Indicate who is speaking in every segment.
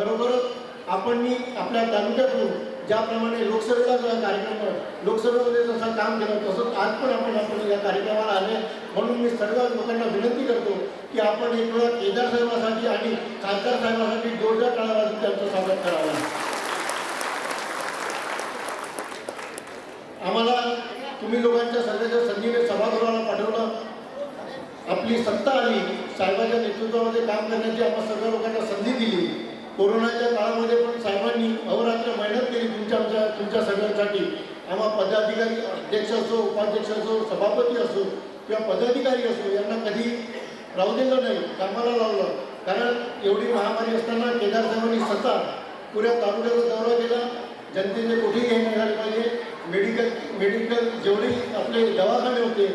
Speaker 1: खरोखरच आपण मी आपल्या तालुक्यातून ज्याप्रमाणे लोकसभेला जो कार्यक्रम लोकसभेमध्ये जसं काम केलं तसंच आज पण आपण आपण या कार्यक्रमाला आले. म्हणून मी सर्व लोकांना विनंती करतो की आपण एक वेळा केदार साहेबासाठी आणि खासदार साहेबांसाठी जोरदार टाळावाजून त्यांचं स्वागत करावं. आम्हाला तुम्ही लोकांच्या सगळ्याच्या संधीने सभागृहाला पाठवलं. आपली सत्ता आली. साहेबांच्या नेतृत्वामध्ये काम करण्याची आम्हाला सगळ्या लोकांना संधी दिली. कोरोनाच्या काळामध्ये पण साहेबांनी अहोरात्र मेहनत केली तुमच्या आमच्या तुमच्या सगळ्यांसाठी. आम्हा पदाधिकारी अध्यक्ष असो उपाध्यक्ष असो सभापती असो किंवा पदाधिकारी असो यांना कधी राहू दिलं नाही कामाला लावलं. कारण एवढी महामारी असताना केदार साहेबांनी स्वतः पुऱ्या तालुक्याचा दौरा केला. जनतेने कुठेही हे नाही पाहिजे. मेडिकल मेडिकल जेवढे आपले दवाखाने होते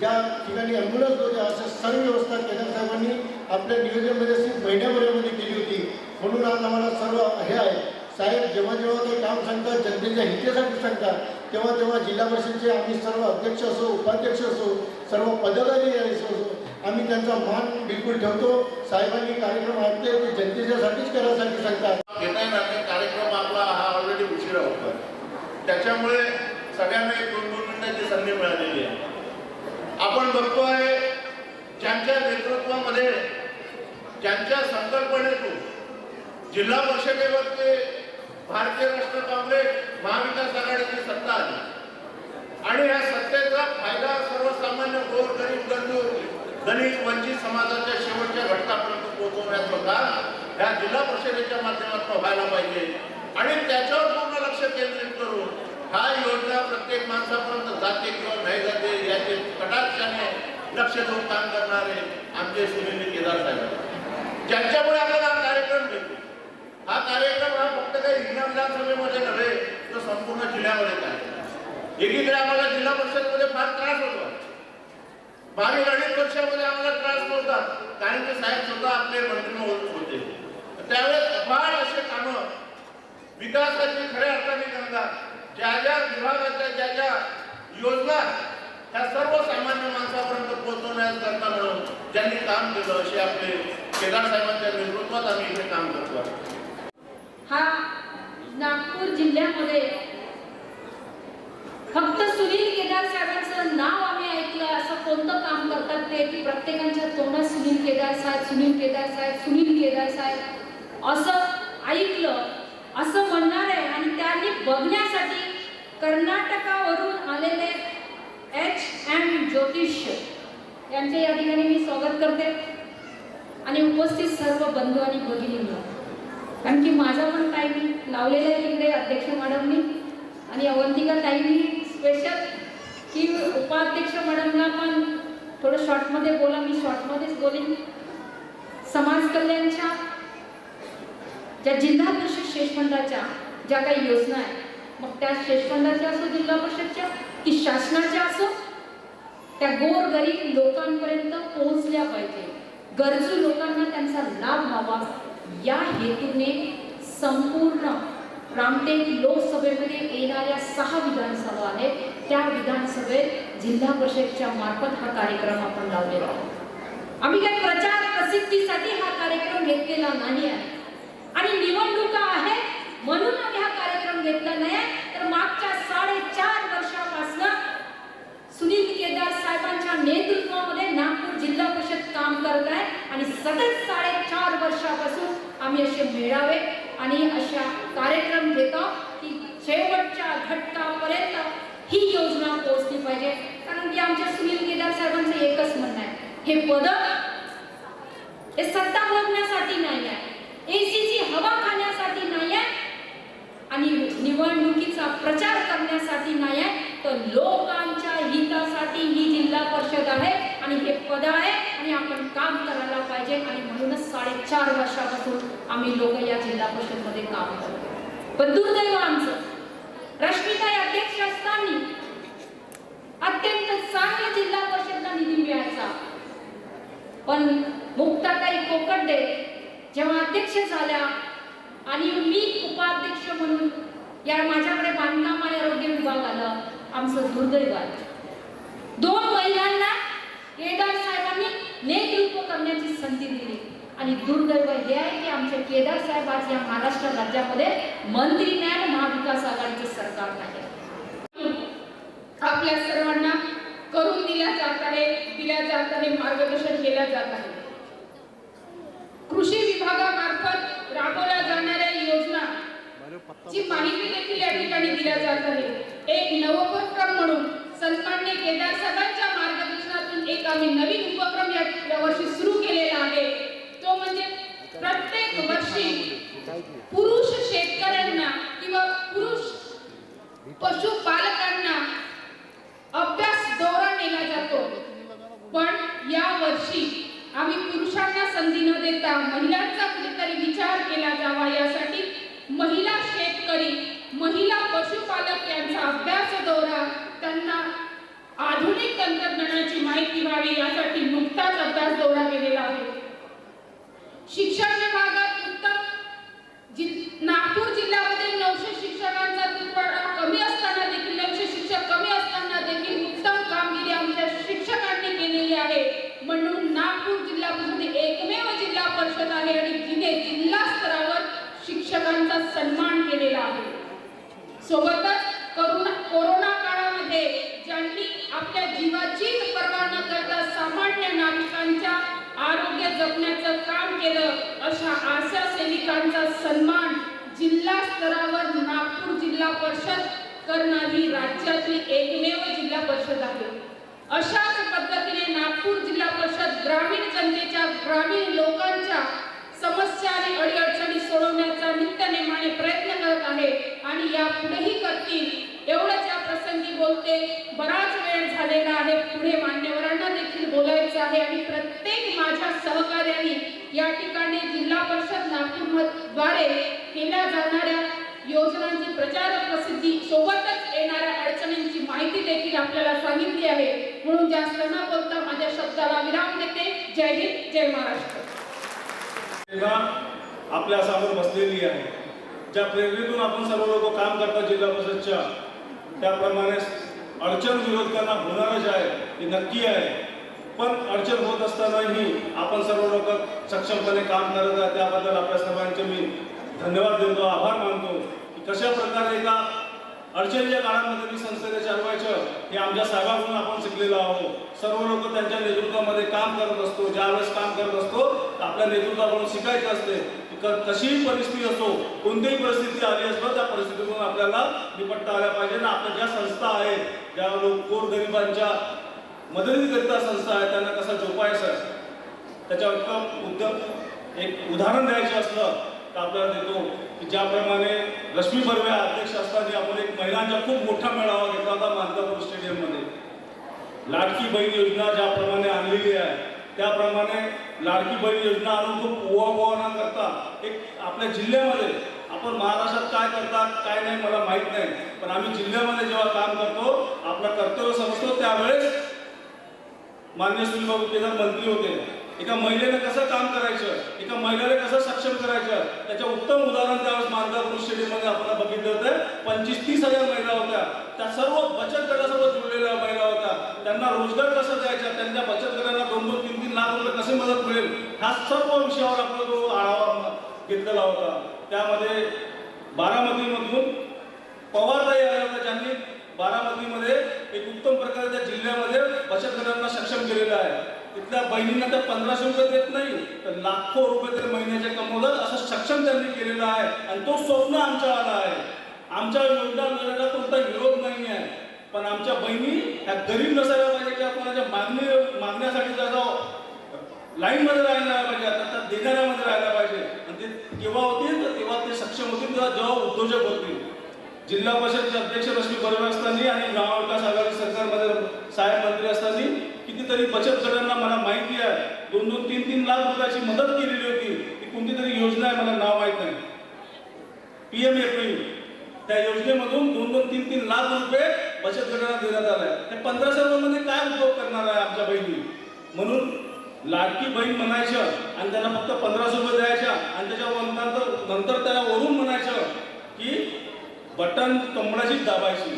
Speaker 1: ज्या ठिकाणी ॲम्ब्युलन्स होत्या अशा सर्व व्यवस्था केदार साहेबांनी आपल्या नियोजनमध्ये महिन्याभरामध्ये केली होती. म्हणून आज आम्हाला सर्व हे आहे. साहेब जेव्हा जेव्हा काही काम सांगतात जनतेच्या हितेसाठी सांगतात तेव्हा तेव्हा जिल्हा परिषदचे आम्ही सर्व अध्यक्ष असो उपाध्यक्ष असो सर्व पदाधिकारी असो आम्ही त्यांचा मान बिलकुल ठेवतो. साहेबांनी कार्यक्रम ऐकले ते जनतेच्यासाठीच करायसाठी सांगतात.
Speaker 2: घेता येणार नाही कार्यक्रम आपला हा ऑलरेडी उशिरा होता त्याच्यामुळे सगळ्यांना एक दोन दोन मिनिटाची संधी मिळालेली आहे. आपण बघतोय ज्यांच्या नेतृत्वामध्ये ज्यांच्या संकल्पनेतून जिल्हा परिषदेवरती भारतीय राष्ट्र काँग्रेस महाविकास आघाडीची सत्ता आली. आणि या सत्तेचा फायदा सर्वसामान्य गोर गरीब गरजू दलित वंचित समाजाच्या शेवटच्या घटकापर्यंत पोहोचवण्याचं काम या जिल्हा परिषदेच्या माध्यमातून व्हायला पाहिजे. आणि त्याच्यावर पूर्ण लक्ष केंद्रित करून हा योजना प्रत्येक माणसापर्यंत जाते किंवा नाही जाते याचे कटाक्षाने लक्ष देऊन काम करणारे आमचे सुनील केदार साहेब. ज्यांच्यामुळे आपल्याला कार्यक्रम घेतो हा कार्यक्रम हा फक्त काही हिंगणा विधानसभेमध्ये नव्हे तर संपूर्ण जिल्ह्यामध्ये आहे एकीकडे आम्हाला जिल्हा परिषदमध्ये फार त्रास होतो. बावीस अडीच वर्षामध्ये आम्हाला त्रास नव्हता कारण की साहेब सुद्धा आपले मंत्री होत होते. त्यावेळेस अफाट असे कामं विकासाची खऱ्या अर्थाने गंगा ज्या ज्या विभागाच्या ज्या ज्या योजना त्या सर्वसामान्य माणसापर्यंत पोहोचवण्याकरता म्हणून ज्यांनी काम केलं असे आपले केदार साहेबांच्या नेतृत्वात आम्ही इथे काम करतो
Speaker 3: हा नागपूर जिल्ह्यामध्ये. फक्त सुनील केदार साहेबांचं नाव आम्ही ऐकलं असं कोणतं काम करतात ते की प्रत्येकांच्या तोंडात सुनील केदार साहेब सुनील केदार साहेब सुनील केदार साहेब असं ऐकलं असं म्हणणार आहे. आणि त्यांनी बघण्यासाठी कर्नाटकावरून आलेले एच एम ज्योतिष यांचे या ठिकाणी मी स्वागत करते. आणि उपस्थित सर्व बंधू आणि भगिनींना कारण की माझा पण टायमिंग लावलेला आहे इकडे अध्यक्ष मॅडमनी. आणि अवंतिका ताईंनी स्पेशल की उपाध्यक्ष मॅडमला पण थोडं शॉर्टमध्ये बोला मी शॉर्टमध्येच बोलेन. समाज कल्याणच्या ज्या जिल्हा परिषद शेषफंडाच्या ज्या काही योजना आहेत मग त्या शेषफंडाच्या असो जिल्हा परिषदच्या की शासनाच्या असो त्या गोर गरीब लोकांपर्यंत पोहोचल्या पाहिजे. गरजू लोकांना त्यांचा लाभ व्हावा. या हेतूने संपूर्ण रामटेक लोकसभेमध्ये येणाऱ्या सहा विधानसभा आहेत. त्या विधानसभेत जिल्हा परिषदच्या मार्फत हा कार्यक्रम आपण लावलेला आहे आम्ही काही प्रचार प्रसिद्धीसाठी हा कार्यक्रम घेतलेला नाही आहे आणि निवडणुका आहे म्हणून आम्ही हा कार्यक्रम घेतला नाही तर मागच्या साडेचार वर्षापासून सुनील केदार साहेबांच्या नेतृत्वामध्ये नागपूर जिल्हा परिषद काम करत आहे आणि सतत साडेचार वर्षापासून असे आणि अशा कार्यक्रम घेतो की शेवटच्या घटकापर्यंत ही योजना पोहोचली पाहिजे. कारण की आमच्या सुनील केदार साहेबांचं एकच म्हणणं आहे. हे पद हे सत्ता भोगण्यासाठी नाही आहे. एसीची हवा खाण्यासाठी नाही आहे. आणि निवडणुकीचा प्रचार करण्यासाठी नाही आहे. तर लोकांच्या हितासाठी ही जिल्हा परिषद आहे. आणि हे पद आहे आणि आपण काम करायला पाहिजे आणि म्हणूनच साडेचार वर्षापासून आम्ही लोक या जिल्हा परिषदमध्ये काम करतो. पण दुर्दैव आमचं. रश्मिताई अध्यक्ष असताना अत्यंत चांगल्या जिल्हा परिषदला निधी मिळायचा. पण मुक्ताताई कोकडे जेव्हा अध्यक्ष झाल्या आणि मी उपाध्यक्ष म्हणून या माझ्याकडे बांधकाम आणि आरोग्य विभाग आलं आमचं दुर्दैव आहे. दोन महिलांना केदार साहेबांनी नेतृत्व करण्याची संधी दिली. आणि दुर्दैव हे आहे की आमचे केदार साहेब आज या महाराष्ट्र राज्यामध्ये मंत्री न्याय आणि महाविकास आघाडीचे सरकार आहे.
Speaker 4: आपल्या सर्वांना करून दिल्या जात आहे दिल्या जात आहे मार्गदर्शन केल्या जात आहे. कृषी विभागामार्फत राबवल्या जाणाऱ्या योजना ची माहिती देखील या ठिकाणी दिल्या जात आहे एक नवोपक्रम म्हणून सन्मान्य केदार साहेबांच्या मार्गदर्शनातून एक आम्ही नवीन उपक्रम या वर्षी सुरू केलेला आहे. तो म्हणजे प्रत्येक वर्षी पुरुष शेतकऱ्यांना किंवा पुरुष पशु अभ्यास दौरा नेला जातो पण या वर्षी आम्ही पुरुषांना संधी न देता महिलांचा कुठेतरी विचार केला जावा यासाठी महिला शेतकरी महिला पशुपालक यांचा अभ्यास दौरा त्यांना आधुनिक तंत्रज्ञानाची माहिती व्हावी यासाठी नुकताच अभ्यास दौरा केलेला आहे. शिक्षण अशाच पद्धतीने नागपूर जिल्हा परिषद ग्रामीण जनतेच्या ग्रामीण लोकांच्या समस्या आणि अडीअडचणी सोडवण्याचा नित्यनेमाने प्रयत्न करत आहे आणि या पुढेही करतील एवढंच या प्रसंगी बोलते. बराच वेळ झालेला आहे. पुढे मान्यवरांना देखील बोलायचं आहे आणि प्रत्येक माझ्या सहकार्याने या ठिकाणी जिल्हा परिषद नागपूरद्वारे केल्या जाणाऱ्या योजनांची प्रचार प्रसिद्धी सोबतच येणाऱ्या अडचणींची माहिती देखील आपल्याला सांगितली आहे. म्हणून जास्त न बोलता माझ्या शब्दाला विराम देते. जय हिंद जय महाराष्ट्र.
Speaker 5: आपल्यासमोर बसलेली आहे. ज्या प्रेरणेतून आपण सर्व लोक काम करतात जिल्हा परिषदच्या त्याप्रमाणे अडचण विरोध करणं होणारच आहे हे नक्की आहे. पण अडचण होत असतानाही आपण सर्व लोक सक्षमपणे काम करत आहे. त्याबद्दल आपल्या सर्वांचे मी धन्यवाद देतो आभार मानतो. की कशा प्रकारे एका अडचणीच्या काळामध्ये मी संस्थेने चालवायचं हे आमच्या साहेबांकडून आपण शिकलेलो आहोत. सर्व लोक त्यांच्या नेतृत्वामध्ये काम करत असतो ज्यावेळेस काम करत असतो आपल्या नेतृत्वाकडून शिकायचं असते. कशीही परिस्थिती असो कोणतीही परिस्थिती आली असतो त्या परिस्थितीतून आपल्याला निपटता आल्या पाहिजे. ना आपल्या ज्या संस्था आहेत ज्या लोक गोरगरिबांच्या मदतीकरिता संस्था आहेत त्यांना कसं जोपायचं त्याच्या उत्तम एक उदाहरण द्यायचं असलं आपल्याला देतो की ज्याप्रमाणे रश्मी बर्वे अध्यक्ष असताना आपण एक महिलांचा खूप मोठा मेळावा घेतला होता मानकापूर स्टेडियममध्ये. लाडकी बहीण योजना ज्याप्रमाणे आणलेली आहे त्याप्रमाणे लाडकी बहीण योजना आणून खूप न करता एक आपल्या जिल्ह्यामध्ये आपण महाराष्ट्रात काय करतात काय नाही मला माहीत नाही पण आम्ही जिल्ह्यामध्ये जेव्हा काम करतो आपलं कर्तव्य समजतो त्यावेळेस मान्य सुनीलबाबू केदार मंत्री होते. एका महिलेनं कसं काम करायचं एका महिलेला कसं सक्षम करायचं त्याचं उत्तम उदाहरण त्यावेळेस मानकापूर स्टेडियममध्ये आपण बघितलं होतं. पंचवीस तीस हजार महिला होत्या. त्या सर्व बचत गटासोबत जुळलेल्या महिला होत्या. त्यांना रोजगार कसा द्यायचा त्यांच्या बचत गटांना दोन दोन तीन तीन लाख रुपये कसे मदत मिळेल ह्या सर्व विषयावर आपला जो आढावा घेतलेला होता. त्यामध्ये बारामतीमधून पवारताई आल्या होत्या ज्यांनी बारामतीमध्ये एक उत्तम प्रकारे त्या जिल्ह्यामध्ये बचत गटांना सक्षम केलेलं आहे. इथल्या बहिणींना तर पंधराशे रुपये देत नाही तर लाखो रुपये ते महिन्याचे कमवतात असं सक्षम त्यांनी केलेलं आहे. आणि तो स्वप्न आमच्या आला आहे. आमच्या योजना करायला कोणता विरोध नाही आहे. पण आमच्या बहिणी ह्या गरीब नसायला पाहिजे किंवा कोणाच्या मागणी मागण्यासाठी त्याचा लाईनमध्ये राहायला नाही पाहिजे आता त्या देणाऱ्यामध्ये राहायला पाहिजे. आणि ते केव्हा होतील तर तेव्हा ते सक्षम होतील तेव्हा जेव्हा उद्योजक होतील. जिल्हा परिषदचे अध्यक्ष रश्मी बरोबर असताना आणि ग्रामविकास आघाडी सरकारमध्ये साहेब मंत्री असताना कितीतरी बचत गटांना मला माहिती आहे दोन दोन तीन तीन लाख रुपयाची मदत केलेली होती. ती कोणती तरी योजना आहे मला नाव माहीत नाही. पीएम त्या योजनेमधून दोन दोन तीन तीन लाख रुपये बचत गटांना देण्यात आलाय ते पंधरा सर्वांमध्ये काय उपयोग करणार आहे आमच्या बहिणी? म्हणून लाडकी बहीण म्हणायचं आणि त्यांना फक्त पंधराशे रुपये द्यायच्या आणि त्याच्या नंतर नंतर त्याला वरून म्हणायचं बटन कमळाचीच दाबायची.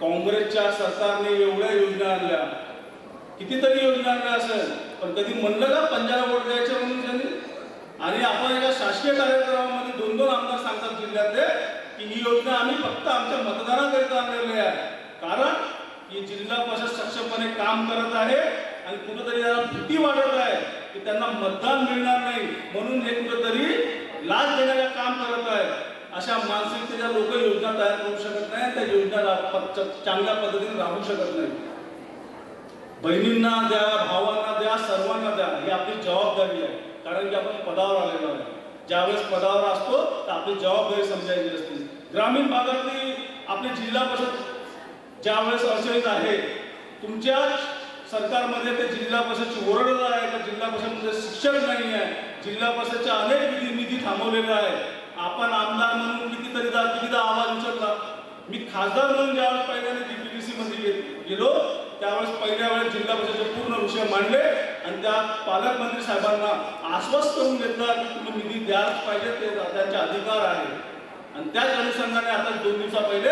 Speaker 5: काँग्रेसच्या सरकारने एवढ्या योजना आणल्या. कितीतरी योजना आणल्या असेल पण कधी म्हणलं का पंजाला वोट द्यायचे म्हणून त्यांनी आणि आपण एका शासकीय कार्यक्रमामध्ये दोन दोन आमदार सांगतात जिल्ह्यातले की ही योजना आम्ही फक्त आमच्या मतदानाकरिता आणलेली आहे. कारण ही जिल्हा परिषद सक्षमपणे काम करत आहे आणि कुठंतरी त्याला भीती वाटत आहे की त्यांना मतदान मिळणार नाही म्हणून हे कुठंतरी लाच देण्याचं काम करत आहे. अशा मानसिकतेच्या लोक योजना तयार करू शकत नाही त्या योजना रा- चांगल्या पद्धतीने राहू शकत नाही. बहिणींना द्या भावांना द्या सर्वांना द्या ही आपली जबाबदारी आहे. कारण की आपण पदावर आलेलो आहे. ज्यावेळेस पदावर असतो तर आपली जबाबदारी समजायची असते ग्रामीण भागातली आपली जिल्हा परिषद ज्यावेळेस अडचणीत आहे तुमच्या सरकारमध्ये ते जिल्हा परिषदची ओरड आहे तर जिल्हा परिषदमध्ये शिक्षण नाही आहे जिल्हा परिषदच्या अनेक विधी निधी थांबवलेला आहे आपण आमदार म्हणून कितीतरी कितीदा आवाज उचलला. मी खासदार म्हणून ज्यावेळेस पहिल्यांदा डीपीडीसी मध्ये गे- गेलो त्यावेळेस पहिल्या वेळेस जिल्हा परिषदेचे पूर्ण विषय मांडले आणि त्या पालकमंत्री साहेबांना आश्वस्त करून घेतला की तुम्ही निधी द्यायलाच पाहिजे ते त्यांचे अधिकार आहे. आणि त्याच अनुषंगाने आता दोन दिवसा पहिले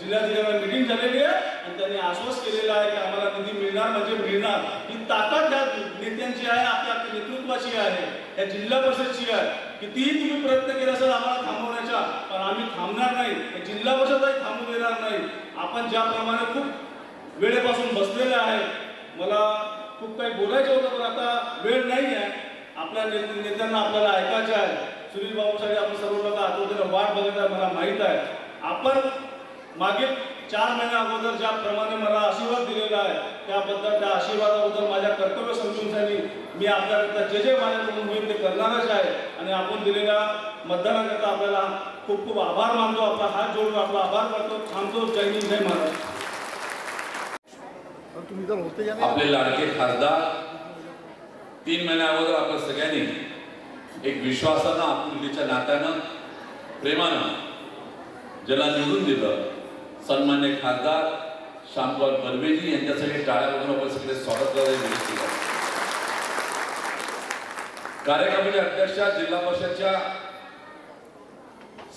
Speaker 5: जिल्हाधिकाऱ्यांना मिटिंग झालेली आहे आणि त्यांनी आश्वास केलेला आहे की आम्हाला निधी मिळणार म्हणजे मिळणार. ही ताकद त्या नेत्यांची आहे आपल्या नेतृत्वाची आहे या जिल्हा परिषदची आहे. कितीही तुम्ही प्रयत्न केला असेल आम्हाला थांबवण्याचा पण आम्ही थांबणार नाही. जिल्हा परिषदही थांबू देणार नाही. आपण ज्याप्रमाणे खूप वेळेपासून बसलेले आहे मला खूप काही बोलायचं होतं पण आता वेळ नाही आहे. आपल्या नेत्यांना आपल्याला ऐकायचं आहे. सुनील बाबूसाठी आपण सर्व लोक आतोतीनं वाट बघत आहे मला माहीत आहे. आपण मागील चार महिन्या अगोदर ज्याप्रमाणे मला आशीर्वाद दिलेला आहे त्याबद्दल त्या आशीर्वादाबद्दल माझ्या कर्तव्य समजूनसाठी मी आपल्याकरता जे जे माझ्याकडून होईल ते करणारच आहे. आणि आपण दिलेल्या मतदानाकरता आपल्याला खूप खूप आभार मानतो. आपला हात जोडून आपला आभार करतो थांबतो. जय हिंद जय महाराज
Speaker 6: आपले लाडके खासदार तीन महिन्या अगोदर आपण सगळ्यांनी एक विश्वासानं आपुलकीच्या नात्यानं प्रेमानं ज्याला निवडून दिलं सन्मान्य खासदार श्यामपाल बर्वेजी यांच्यासाठी टाळ्या वाजवून आपण सगळे स्वागत करायला विनंती कार्यक्रमाच्या अध्यक्षा जिल्हा परिषदच्या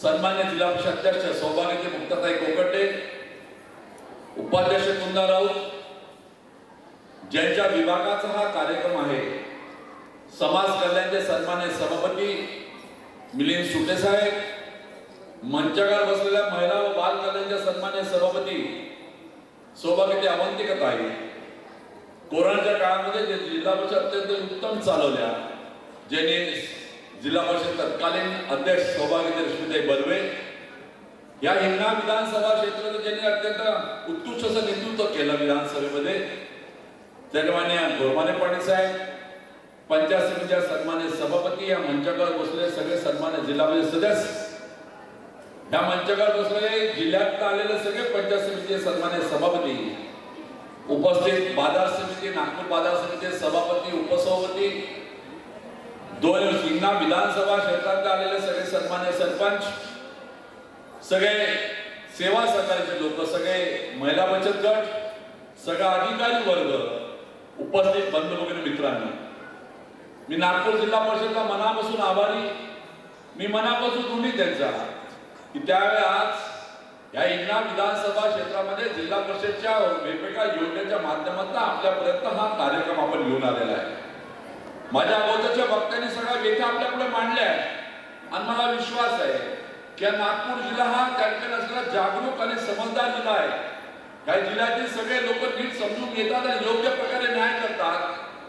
Speaker 6: सन्मान्य जिल्हा परिषद अध्यक्ष सौभाग्यचे मुक्ताताई कोकटे उपाध्यक्ष कुंदा राऊत ज्यांच्या विभागाचा हा कार्यक्रम आहे समाज कल्याणचे सन्मान्य सभापती मिलिंद सुटे साहेब मंचावर बसलेल्या महिला व बाल कल्याणच्या सन्मान्य सभापती सौभाग्यते अवंतिकत आहे कोरोनाच्या काळामध्ये जे जिल्हा परिषद अत्यंत उत्तम चालवल्या ज्यांनी जिल्हा परिषद तत्कालीन अध्यक्ष सौभाग्य रश्मीताई बलवे या हिंगणा विधानसभा क्षेत्राचं ज्यांनी अत्यंत उत्कृष्ट असं नेतृत्व केलं विधानसभेमध्ये सन्मान्य गोरमाने पाटील साहेब पंचायत समितीच्या सन्मान्य सभापती या मंचावर बसलेले सगळे सन्मान्य जिल्हा परिषद सदस्य या मंचावर बसलेले जिल्ह्यात आलेले सगळे पंचायत समितीचे सन्मान्य सभापती. उपस्थित बाजार समिती नागपूर बाजार समितीचे सभापती उपसभापती दोन हिंगणा विधानसभा क्षेत्रात आलेले सगळे सन्मान्य सरपंच सगळे सेवा सहकार्याचे लोक सगळे महिला बचत गट सगळा अधिकारी वर्ग उपस्थित बंधू वगैरे मित्रांनी. मी नागपूर जिल्हा परिषदला मनापासून आभारी. मी मनापासून तुम्ही त्यांचा. की त्यावेळी आज या इंगणा विधानसभा क्षेत्रामध्ये जिल्हा परिषदच्या वेगवेगळ्या योजनेच्या माध्यमातून आपल्यापर्यंत हा कार्यक्रम आपण घेऊन आलेला आहे. माझ्या अगोदरच्या वक्त्यांनी सगळ्या व्यथा आपल्यापुढे मांडल्या आहेत. आणि मला विश्वास आहे की नागपूर जिल्हा हा त्या असलेला जागरूक आणि समजदार जिल्हा आहे. काही जिल्ह्यातील सगळे लोक नीट समजून घेतात आणि योग्य प्रकारे न्याय करतात.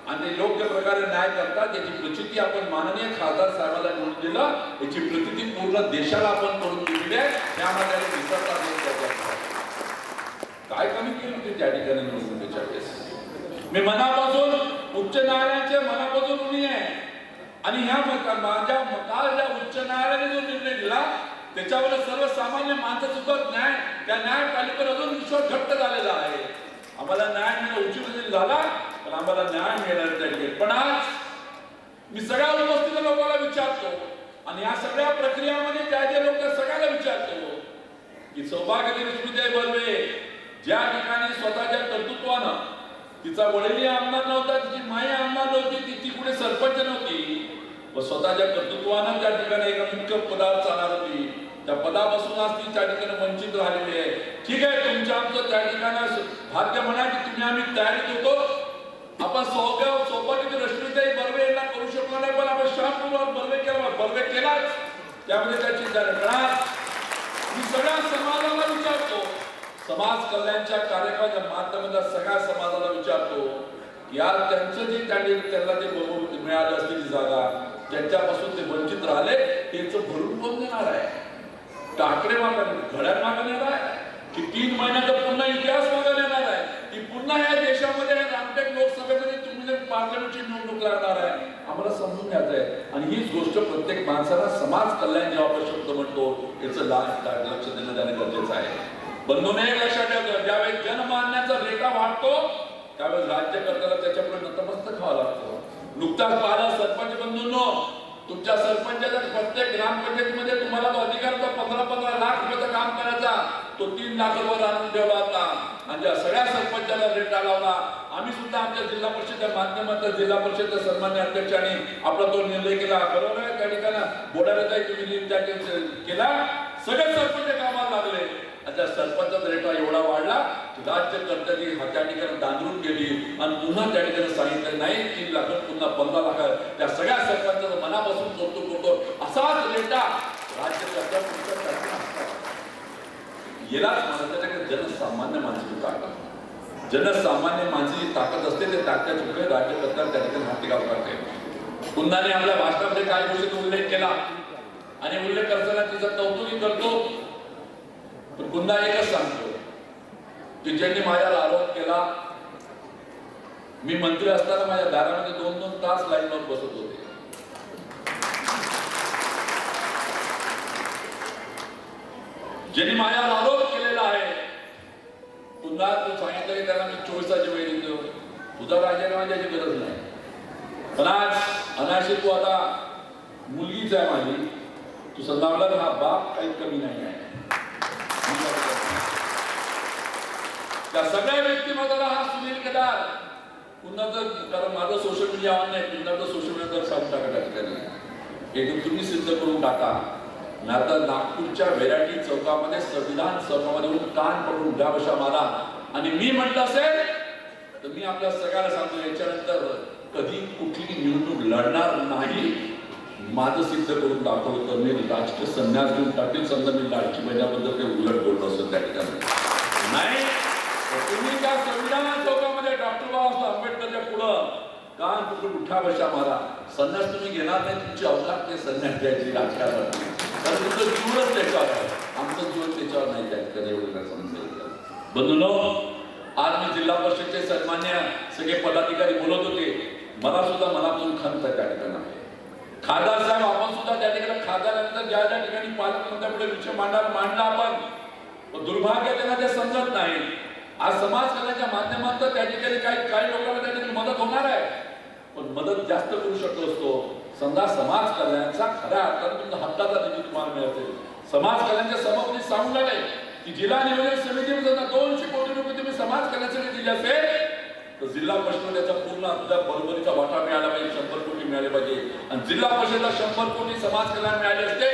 Speaker 6: आणि ते योग्य प्रकारे न्याय करतात याची प्रचिती आपण माननीय खासदार साहेबांना करून दिलं. याची प्रचिती पूर्ण देशाला आपण करून दिलेली आहे. त्यामध्ये काय कमी केलं ते त्या ठिकाणी निवडणुकीच्या वेळेस? मी मनापासून उच्च न्यायालयाचे मनापासून उणी आहे. आणि ह्या मत- माझ्या काल ज्या उच्च न्यायालयाने जो निर्णय दिला त्याच्यावर सर्वसामान्य माणसं सुद्धा न्याय त्या न्यायपालिकेवर अजून विश्वास घट्ट झालेला आहे. आम्हाला न्याय मिळणं उचित झाला. आम्हाला न्याय मिळणार त्या पण आज मी सगळ्या उपस्थित लोकांना विचारतो आणि या सगळ्या प्रक्रियामध्ये ज्या लोक सगळ्याला विचारतो की सौभाग्यवती लक्ष्मीदेव बर्वे ज्या ठिकाणी स्वतःच्या कर्तृत्वानं तिचा वडील आमदार नव्हता तिची माई आमदार नव्हती ती ती सरपंच नव्हती व स्वतःच्या कर्तृत्वानं त्या ठिकाणी एका मुख्य पदावर चालणार होती. त्या पदापासून आज ती त्या ठिकाणी वंचित राहिलेली आहे. ठीक आहे तुमच्या आमचं त्या ठिकाणी भाग्य म्हणा की तुम्ही आम्ही तयारीत होतो आपण सोगाव सोबत रश्मीताई बर्वे यांना करू शकलो नाही पण आपण श्याम कुमार बर्वे केला बर्वे केलाच. त्यामध्ये त्याची चिंता मी सगळ्या समाजाला विचारतो. समाज कल्याणच्या कार्यक्रमाच्या माध्यमातून सगळ्या समाजाला विचारतो की यार त्यांचं जे त्यांनी त्यांना ते बहुमत मिळालं असलेली जागा ज्यांच्यापासून ते वंचित राहिले त्याचं भरून कोण देणार आहे? टाकडे मागणार घड्या मागणार आहे? की तीन महिन्याचा पुन्हा इतिहास मागणार की पुन्हा या देशामध्ये रामटेक लोकसभेमध्ये तुम्ही जर पार्लमेंटची निवडणूक लागणार आहे आम्हाला समजून घ्यायचं आहे आणि हीच गोष्ट प्रत्येक माणसाला समाज कल्याण जेव्हा आपण शब्द म्हणतो याचं लक्ष देणं जाणे गरजेचं आहे. बंधून एक लक्षात ठेवतो ज्यावेळेस जनमान्याचा रेटा वाढतो त्यावेळेस राज्यकर्त्याला त्याच्यापुढे नतमस्तक व्हावं लागतो. नुकताच पाहिला सरपंच बंधूंनो तुमच्या सरपंचाच्या प्रत्येक ग्रामपंचायतीमध्ये तुम्हाला तो अधिकार पंधरा पंधरा लाख रुपयाचं काम करायचा. तो तीन लाख रुपये आणून ठेवला आणि सगळ्या सरपंचाला रेट लावला. आम्ही सुद्धा आमच्या जिल्हा परिषदेच्या माध्यमातून जिल्हा परिषदेच्या सन्मान्य अध्यक्षांनी आपला तो निर्णय केला. बरोबर आहे त्या ठिकाणी बोडायला काही तुम्ही त्या केला. सगळे सरपंच कामाला लागले. आणि त्या सरपंचाचा रेटा एवढा वाढला की राज्यकर्त्यांनी हा त्या ठिकाणी दांदरून गेली. आणि पुन्हा त्या ठिकाणी सांगितलं नाही तीन लाख पुन्हा पंधरा लाख त्या सगळ्या सरपंचाचं मनापासून कौतुक करतो असाच रेटा राज्यकर्त्या यालाच मला त्याच्याकडे जनसामान्य माणसाची ताकद. जनसामान्य माणसाची ताकद असते ते ताकदच्या पुढे राज्यकर्त्या त्या ठिकाणी हाती करते. पुन्हा आपल्या भाषणामध्ये काही गोष्टीचा उल्लेख केला. आणि उल्लेख करताना तिचं कौतुकी करतो. पण पुन्हा एकच सांगतो. की ज्यांनी माझ्यावर आरोप केला. मी मंत्री असताना माझ्या दारामध्ये दोन दोन तास लाईनवर बसत होते. ज्यांनी माझ्यावर आरोप पुन्हा तू सांगितलं की त्यांना मी चोवीस तास वेळ देतो. तुझा राजीनामा द्यायची गरज नाही. पण आज अनाशी तू आता मुलगीच आहे माझी. तू संधावला हा बाप काही कमी नाही आहे. त्या सगळ्या व्यक्तिमत्वाला हा सुनील केदार. पुन्हा जर कारण माझं सोशल मीडिया ऑन नाही पुन्हा तर सोशल मीडिया जर टाका त्या ठिकाणी एकदम तुम्ही सिद्ध करून टाका. आता नागपूरच्या व्हेरायटी चौकामध्ये संविधान सभामध्ये येऊन कान पडून डाबशा मारा आणि मी म्हटलं असेल तर मी आपल्या सगळ्याला सांगतो याच्यानंतर कधी कुठली निवडणूक लढणार नाही. माझं सिद्ध करून दाखवलं तर मी राजकीय संन्यास घेऊन टाकेल समजा मी लाडकी महिन्याबद्दल काही उलट बोललो असेल त्या ठिकाणी. नाही. तर तुम्ही त्या संविधान चौकामध्ये डॉक्टर बाबासाहेब आंबेडकरच्या पुढं कान पकडून उठा बशा मारा संन्यास तुम्ही घेणार नाही तुमची अवकाश ते संन्यास द्यायची राजकारण कारण तुमचं जीवनच त्याच्यावर आहे. आमचं जीवन त्याच्यावर नाही त्या ठिकाणी एवढं काय समजेल बंधूनो आज मी जिल्हा परिषदचे सन्मान्य सगळे पदाधिकारी बोलत होते. मला सुद्धा मनापासून खंत त्या ठिकाणी आहे. खासदार साहेब आपण सुद्धा त्या ठिकाणी खासदारानंतर ज्या ज्या ठिकाणी पालकमंत्र्यापुढे विषय मांडा मांडला आपण. पण दुर्भाग्य त्यांना ते समजत नाही. आज समाज कल्याणाच्या माध्यमातून त्या ठिकाणी काही काही लोकांना त्या ठिकाणी मदत होणार आहे. पण मदत जास्त करू शकलो असतो. समजा समाज कल्याणचा खऱ्या अर्थाने तुमचा हक्काचा निधी तुम्हाला मिळते समाज कल्याणच्या सभापती सांगून लागले की जिल्हा नियोजन समितीमध्ये जर दोनशे कोटी रुपये तुम्ही समाज कल्याणासाठी दिले असेल तर जिल्हा परिषद त्याचा पूर्ण आपल्या बरोबरीचा वाटा मिळाला पाहिजे शंभर कोटी मिळाले पाहिजे. आणि जिल्हा परिषदला शंभर कोटी समाज कल्याण मिळाले असते.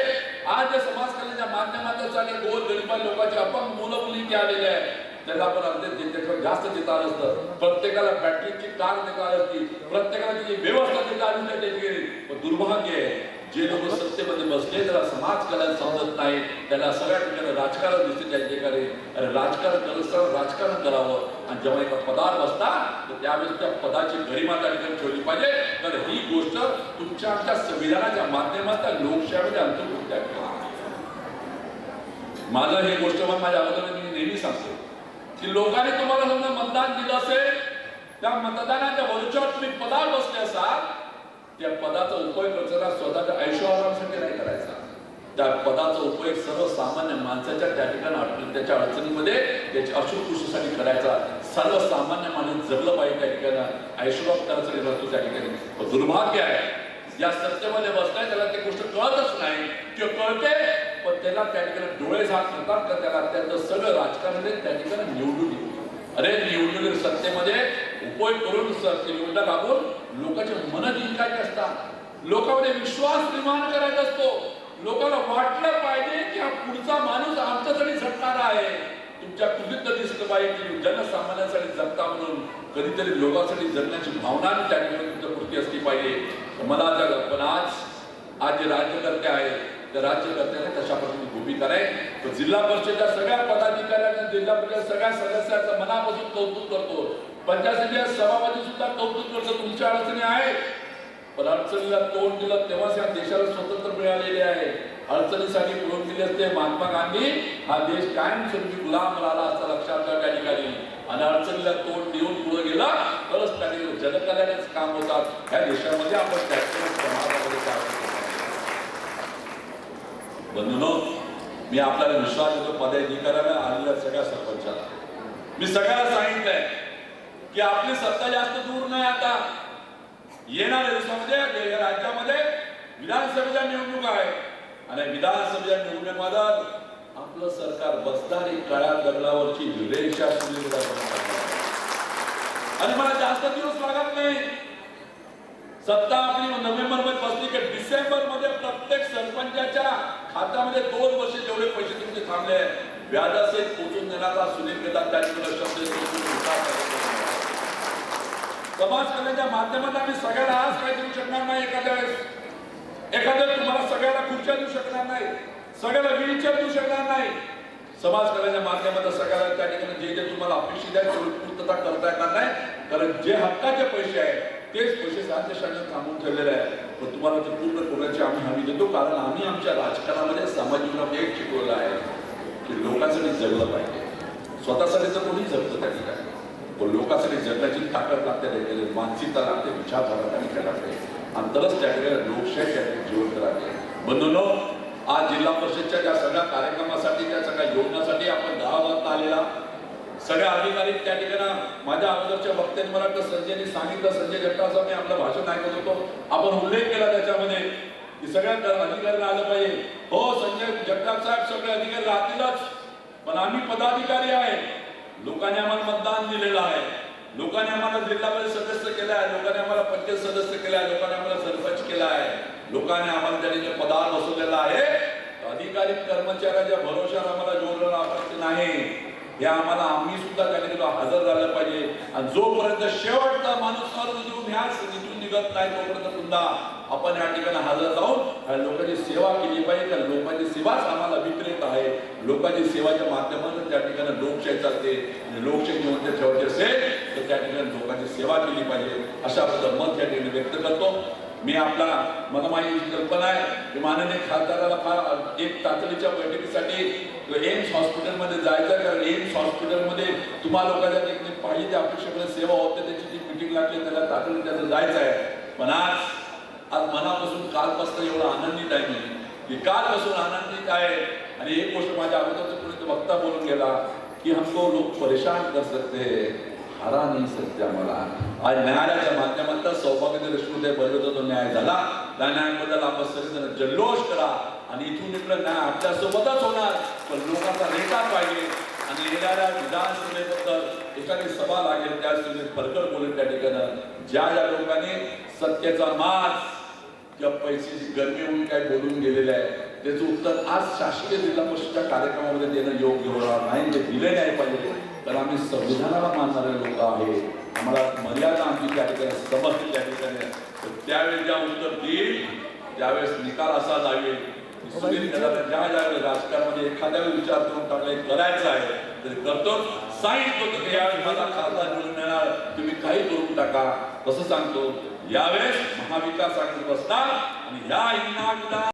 Speaker 6: आज या समाज कल्याणच्या माध्यमातून आले गोर गरीबा लोकांचे अपंग मुलं मुली आलेले आहे. त्याला आपण अगदी जास्त देता असत. असतं प्रत्येकाला बॅटरीची कार देता असती. प्रत्येकाला त्याची व्यवस्था देता त्याची गेली. पण दुर्भाग्य आहे जे लोक सत्तेमध्ये बसले त्याला समाज कल्याण समजत नाही. त्याला सगळ्या ठिकाणी राजकारण दिसते त्या ठिकाणी. अरे राजकारण करत राजकारण करावं. आणि जेव्हा एका पदावर बसता तर त्यावेळेस त्या पदाची गरिमा त्या ठिकाणी ठेवली पाहिजे. तर ही गोष्ट तुमच्या आमच्या संविधानाच्या माध्यमातून लोकशाहीमध्ये अंतर्भूत त्या माझं हे गोष्ट मग माझ्या अगोदर मी नेहमी सांगतो. की लोकांनी तुम्हाला समजा मतदान दिलं असेल त्या मतदानाच्या वरच्यावर तुम्ही पदावर बसले असाल त्या पदाचा उपयोग करताना स्वतःच्या ऐश्वर्यासाठी नाही करायचा. त्या पदाचा उपयोग सर्वसामान्य माणसाच्या त्या ठिकाणी अडचण त्याच्या अडचणीमध्ये त्याच्या अशुकृषीसाठी करायचा. सर्वसामान्य माणूस जगलं पाहिजे त्या ठिकाणी. ऐश्वर्य करायसाठी राहतो त्या ठिकाणी. दुर्भाग्य आहे. या सत्तेमध्ये बसलाय त्याला ती गोष्ट कळतच नाही. किंवा कळते पण त्याला त्या ठिकाणी डोळे झाक करतात तर त्याला त्याचं सगळं राजकारण त्या ठिकाणी निवडून येतो अरे निवडणुकीत सत्तेमध्ये उपयोग करून निवडणूक लागून लोकांचे मन जिंकायचे असतात लोकांमध्ये विश्वास निर्माण करायचा असतो. लोकांना वाटलं पाहिजे की हा पुढचा माणूस आमच्यासाठी झटणारा आहे. तुमच्या कृतीत दिसलं पाहिजे की जनसामान्यांसाठी जगता म्हणून कधीतरी लोकांसाठी जगण्याची भावना त्या ठिकाणी तुमच्या कृती असली पाहिजे. मला त्या पण आज आज जे राज्यकर्ते आहेत त्या राज्यकर्त्याने तशापासून पद्धतीने भूमिका आहे तर जिल्हा परिषदच्या सगळ्या पदाधिकाऱ्यांना जिल्हा परिषद सगळ्या सदस्यांचं मनापासून कौतुक करतो. पंचायत समिती सभापती सुद्धा कौतुक करतो. तुमच्या अडचणी आहेत. पण अडचणीला तोंड दिलं तेव्हाच या देशाला स्वतंत्र मिळालेले आहे. अडचणीसाठी पळून दिले असते महात्मा गांधी. हा देश कायमस्वरूपी गुलाम राहिला असता लक्षात घ्या त्या ठिकाणी. आणि अडचणीला तोंड देऊन पुढे गेला तरच त्याने जनकल्याणच काम होतात. ह्या देशामध्ये आपण त्याच्यावर समाजामध्ये बंधूनो मी आपल्याला विश्वास देतो पदाधिकाऱ्याला आलेल्या सगळ्या सरपंचाला. मी सगळ्याला सांगितलंय की आपली सत्ता जास्त दूर नाही आता. येणाऱ्या दिवसामध्ये राज्यामध्ये विधानसभेच्या निवडणूक आहे. आणि विधानसभेच्या निवडणुकीमध्ये आपलं सरकार बसणारी काळ्या दगडावरची रेषा आणि मला जास्त दिवस लागत नाही. सत्ता आपली नोव्हेंबरमध्ये बसली की डिसेंबरमध्ये प्रत्येक सरपंचाच्या खात्यामध्ये दोन वर्ष जेवढे पैसे तुमचे थांबले व्याजासहित पोचून देणारा सुनील केदार त्या ठिकाणी शब्द समाज कल्याणच्या माध्यमात आम्ही सगळ्याला आज काय देऊ शकणार नाही एखाद्या वेळेस. एखाद्या वेळेस तुम्हाला सगळ्याला खुर्च्या देऊ शकणार नाही सगळ्याला व्हीलचेअर देऊ शकणार नाही. समाज कल्याणच्या माध्यमातून सगळ्याला त्या ठिकाणी जे जे तुम्हाला अपेक्षित आहे तेवढी पूर्तता करता येणार नाही. कारण जे हक्काचे पैसे आहेत तेच पैसे राज्य शासनाने थांबून ठेवलेले आहे पण तुम्हाला ते पूर्ण करण्याची आम्ही हमी देतो? कारण आम्ही आमच्या राजकारणामध्ये सामाजिक जीवनामध्ये एक शिकवलं आहे की लोकांसाठी जगलं पाहिजे. स्वतःसाठी तर कोणी जगतं त्या ठिकाणी. पण लोकांसाठी जगण्याची ताकद लागते त्या मानसिकता लागते विचारधारा त्या ठिकाणी लागते. आणि तरच त्या ठिकाणी लोकशाही त्या ठिकाणी जिवंत राहते. आज जिल्हा परिषदच्या ज्या सगळ्या कार्यक्रमासाठी त्या सगळ्या योजनासाठी आपण दहा सगळ्या अधिकारी त्या ठिकाणी माझ्या अगोदरच्या वक्त्यांनी मला वाटतं संजयनी सांगितलं संजय जगतापचा मी आपलं भाषण ऐकत होतो. आपण उल्लेख केला त्याच्यामध्ये की सगळ्या अधिकाऱ्यांना आलं पाहिजे. हो संजय जगताप साहेब सगळे अधिकारी राहतीलच पण आम्ही पदाधिकारी आहे. लोकांनी आम्हाला मतदान दिलेलं आहे. लोकांनी आम्हाला जिल्हा परिषद सदस्य केलं आहे. लोकांनी आम्हाला पंचायत सदस्य केलं आहे. लोकांनी आम्हाला सरपंच केला आहे. लोकांनी आम्हाला त्या ठिकाणी पदार बसवलेला आहे. अधिकारी कर्मचाऱ्याच्या भरोशावर आम्हाला जोडलेला आपण नाही. हे आम्हाला आम्ही सुद्धा त्या हजर झालं पाहिजे. आणि जोपर्यंत शेवटचा माणूस कर्ज देऊन ह्या निधून निघत नाही तोपर्यंत सुद्धा आपण या ठिकाणी हजर जाऊन लोकांची सेवा केली पाहिजे. त्या लोकांची सेवाच आम्हाला विक्रेत आहे. लोकांची सेवाच्या माध्यमातून त्या ठिकाणी लोकशाही चालते आणि लोकशाही जिवंत ठेवायची असेल तर त्या ठिकाणी लोकांची सेवा केली पाहिजे. अशा प्रकारचं मत त्या ठिकाणी व्यक्त करतो. मी आपला मला माझी कल्पना आहे की माननीय खासदाराला फार एक तातडीच्या बैठकीसाठी एम्स हॉस्पिटलमध्ये जायचं आहे. कारण एम्स हॉस्पिटलमध्ये तुम्हा लोकांच्या देखील पाहिजे त्या अपेक्षेकडे सेवा होते त्याची जी मिटिंग लागली त्याला तातडीने त्याचं जायचं आहे. पण आज आज मनापासून कालपासून एवढा आनंदित आहे मी. की कालपासून आनंदित आहे. आणि एक गोष्ट माझ्या अगोदरचं कोणी वक्ता बोलून गेला की हमको लोक परेशान कर सकते हैं हरा नाही सकते आज न्यायालयाच्या माध्यमातून सौभाग्य दृष्टीमध्ये बरोबर तो न्याय झाला. त्या न्यायाबद्दल आपण सगळेजण जल्लोष करा आणि इथून इकडं न्याय आपल्या सोबतच होणार. पण लोकांचा नेता पाहिजे. आणि येणाऱ्या विधानसभेबद्दल एखादी सभा लागेल त्या सभेत फरकर बोलेल त्या ठिकाणी. ज्या ज्या लोकांनी सत्तेचा मास किंवा पैशाची गरमी होऊन काय बोलून गेलेलं आहे त्याचं उत्तर आज शासकीय जिल्हा परिषदच्या कार्यक्रमामध्ये देणं योग्य होणार नाही. ते दिले नाही पाहिजे. तर आम्ही संविधानाला मानणारे लोक आहे आम्हाला मर्यादा आमची त्या ठिकाणी समजते त्या ठिकाणी त्यावेळी ज्या उत्तर देईल त्यावेळेस निकाल असा लागेल सुनील ज्या ज्यावेळेस राजकारणामध्ये एखाद्या विचार करून टाकले करायचं आहे तर करतो. सांगितलं की यावेळी माझा खासदार निवडून येणार तुम्ही काही करून टाका तसं सांगतो. यावेळेस महाविकास आघाडी बसणार आणि या इंना